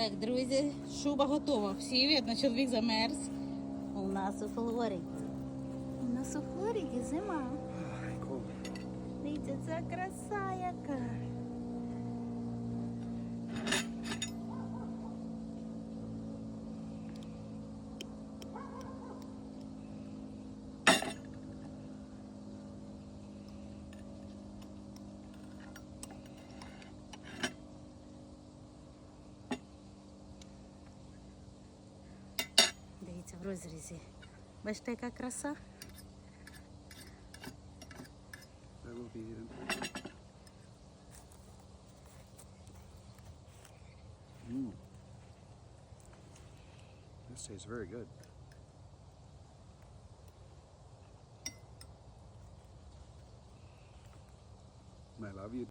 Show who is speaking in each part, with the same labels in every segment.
Speaker 1: Так, друзі, шуба готова. Всі видно, чоловік замерз. У нас у Флориді. У нас у Флориді зима. Дивіться, це краса яка. Дивіться в розрізі. Бачите, яка краса?
Speaker 2: Mm. This tastes very good. I love you.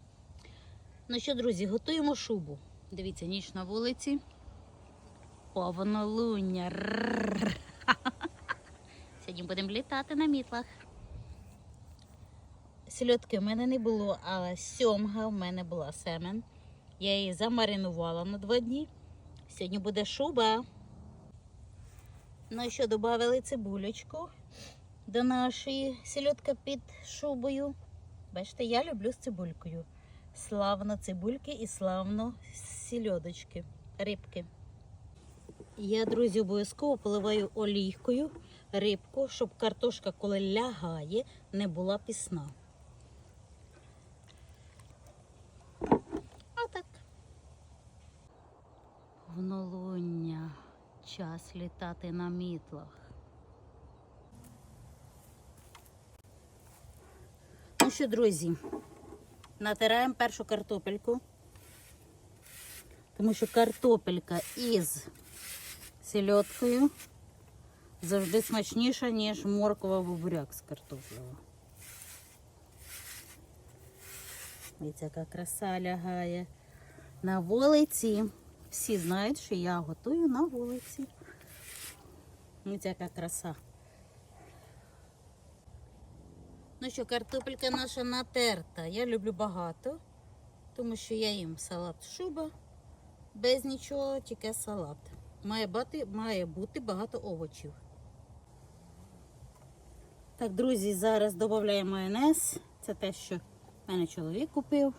Speaker 1: Ну що, друзі, готуємо шубу. Дивіться, ніч на вулиці. Повнолуння. Сьогодні будемо літати на мітлах. Сільотки в мене не було, але сьомга в мене була семен. Я її замаринувала на два дні. Сьогодні буде шуба. Ну і що, додали цибулечку до нашої сільотки під шубою. Бачите, я люблю з цибулькою. Славно цибульки і славно сільодочки, рибки. Я, друзі, обов'язково поливаю олійкою рибку, щоб картошка, коли лягає, не була пісна. Отак. Внолуння. Час літати на мітлах. Ну що, друзі, натираємо першу картопельку, тому що картопелька із сельодкою завжди смачніша, ніж моркова або з картоплею. Дивіться, яка краса лягає. На вулиці. Всі знають, що я готую на вулиці. Дивіться, яка краса. Ну що, картопелька наша натерта. Я люблю багато, тому що я їм салат шуба, без нічого, тільки салат. Має бути, має бути багато овочів. Так, друзі, зараз додаємо майонез. Це те, що мене чоловік купив.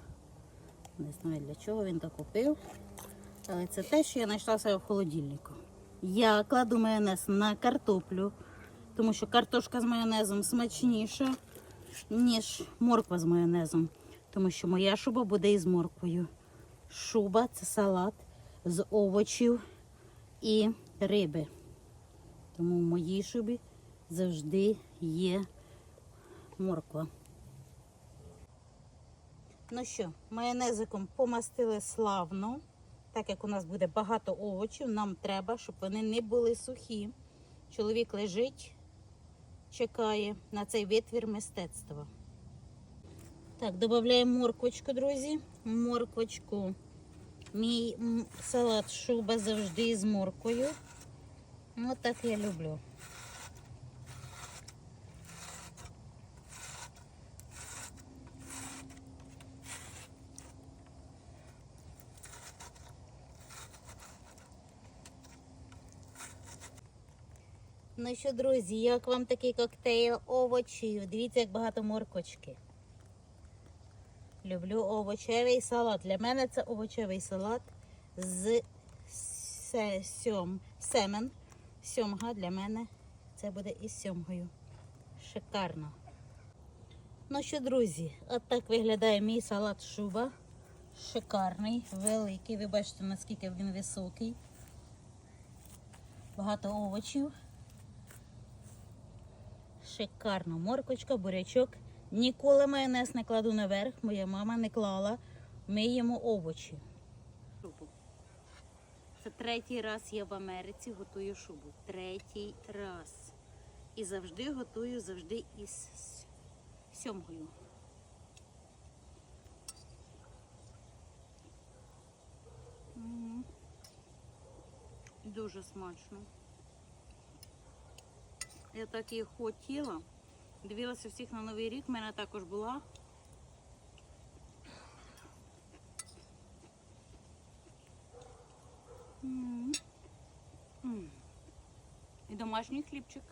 Speaker 1: Не знаю для чого він так купив. Але це те, що я знайшла себе в холодильнику. Я кладу майонез на картоплю, тому що картошка з майонезом смачніша ніж морква з майонезом, тому що моя шуба буде із морквою. Шуба це салат з овочів і риби. Тому в моїй шубі завжди є морква. Ну що, майонезиком помастили славно. Так як у нас буде багато овочів, нам треба, щоб вони не були сухі. Чоловік лежить, чекає на цей витвір мистецтва. Так, додаємо морквочку, друзі. Морквочку. Мій салат шуба завжди з морквою. Ось так я люблю. Ну що, друзі, як вам такий коктейль овочів? Дивіться, як багато моркочки. Люблю овочевий салат. Для мене це овочевий салат з сьом, семен. Сьомга для мене це буде із сьомгою. Шикарно. Ну що, друзі, от так виглядає мій салат шуба. Шикарний, великий. Ви бачите, наскільки він високий. Багато овочів. Шикарно. Моркочка, бурячок. Ніколи майонез не кладу наверх. Моя мама не клала. Ми їмо овочі. Шубу. Це третій раз я в Америці готую шубу. Третій раз. І завжди готую, завжди із сьомгою. Дуже смачно. Я так її хотіла. Дивилася всіх на Новий рік, в мене також була. І домашній хлібчик.